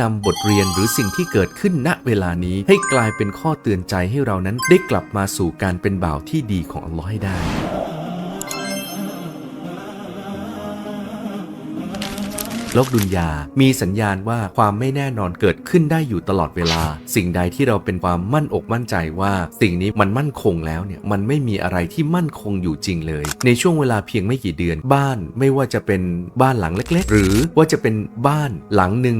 นำบทเรียนหรือสิ่งที่เกิดขึ้นณเวลานี้ให้กลายเป็นข้อเตือนใจให้เรานั้นได้กลับมาสู่การเป็นบ่าวที่ดีของอัลลอฮ์ให้ได้ โลกดุนยา มีสัญญาณว่าความไม่แน่นอนเกิดขึ้นได้อยู่ตลอดเวลา สิ่งใดที่เราเป็นความมั่นอกมั่นใจว่า สิ่งนี้มันมั่นคงแล้วเนี่ยมันไม่มีอะไรที่มั่นคงอยู่จริงเลย ในช่วงเวลาเพียงไม่กี่เดือนบ้านไม่ว่าจะเป็นบ้านหลังเล็ก ๆ หรือว่าจะเป็นบ้านหลังหนึ่ง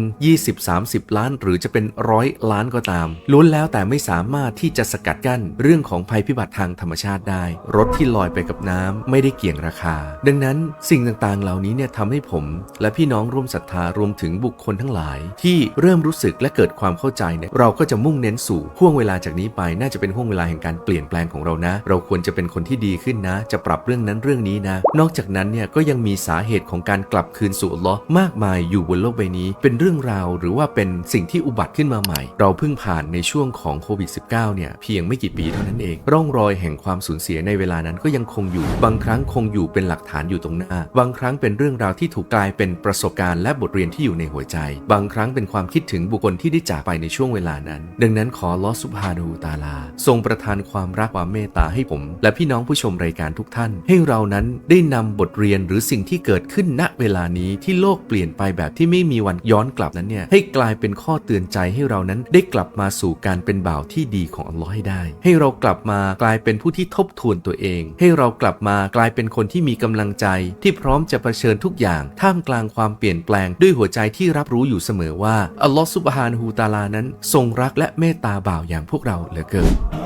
20-30 ล้าน หรือจะเป็นร้อยล้านก็ตามล้วนแล้วแต่ไม่สามารถที่จะสกัดกั้นเรื่องของภัยพิบัติทางธรรมชาติได้ รถที่ลอยไปกับน้ำไม่ได้เกี่ยงราคา ดังนั้นสิ่งต่างๆเหล่านี้เนี่ยทำให้ผม และพี่น้องร่วมศรัทธารวมถึงบุคคลทั้งหลาย ที่เริ่มรู้สึกและเกิดความเข้าใจเนี่ยเราก็จะมุ่งเน้นสู่ห่วงเวลาจากนี้ไปน่าจะเป็นห่วงเวลาแห่งการเปลี่ยนแปลงของเรานะ เราควรจะเป็นคนที่ดีขึ้นนะ จะปรับเรื่องนั้นเรื่องนี้นะ นอกจากนั้นเนี่ยก็ยังมีสาเหตุของการกลับคืนสู่อัลลอฮ์มากมายอยู่บนโลกใบนี้ เป็นเรื่องราวหรือว่าเป็นสิ่งที่อุบัติขึ้นมาใหม่ เราเพิ่งผ่านในช่วงของโควิด -19 เนี่ยเพียงไม่กี่ปีเท่านั้นเอง ร่องรอยแห่งความสูญเสียในเวลานั้นก็ยังคงอยู่ บางครั้งคงอยู่เป็นหลักฐานอยู่ตรงหน้า บางครั้งเป็นเรื่องราวที่ถูกกลายเป็นประสบการณ์และบทเรียนที่อยู่ในหัวใจ บางครั้งเป็นความคิดถึงบุคคลที่ได้จากไปในช่วงเวลานั้น ดังนั้นขอลอสุภานูตาลา ทรงประทานความรักความเมตตาให้ผม และพี่น้องผู้ชมรายการทุกท่าน ให้เรานั้นได้นำบทเรียนหรือสิ่งที่เกิดขึ้นณเวลานี้ที่โลกเปลี่ยนไปแบบที่ไม่มีวันย้อนกลับนั้นเนี่ยให้กลายเป็นข้อเตือนใจให้เรานั้นได้กลับมาสู่การเป็นบ่าวที่ดีของอัลลอฮ์ให้ได้ ให้เรากลับมากลายเป็นผู้ที่ทบทวนตัวเอง ให้เรากลับมากลายเป็นคนที่มีกำลังใจ ที่พร้อมจะเผชิญทุกอย่างท่ามกลางความเปลี่ยนแปลงด้วยหัวใจที่รับรู้อยู่เสมอว่าอัลลอฮฺสุบฮานฮูตาลานั้น ทรงรักและเมตตาบ่าวอย่างพวกเราเหลือเกิน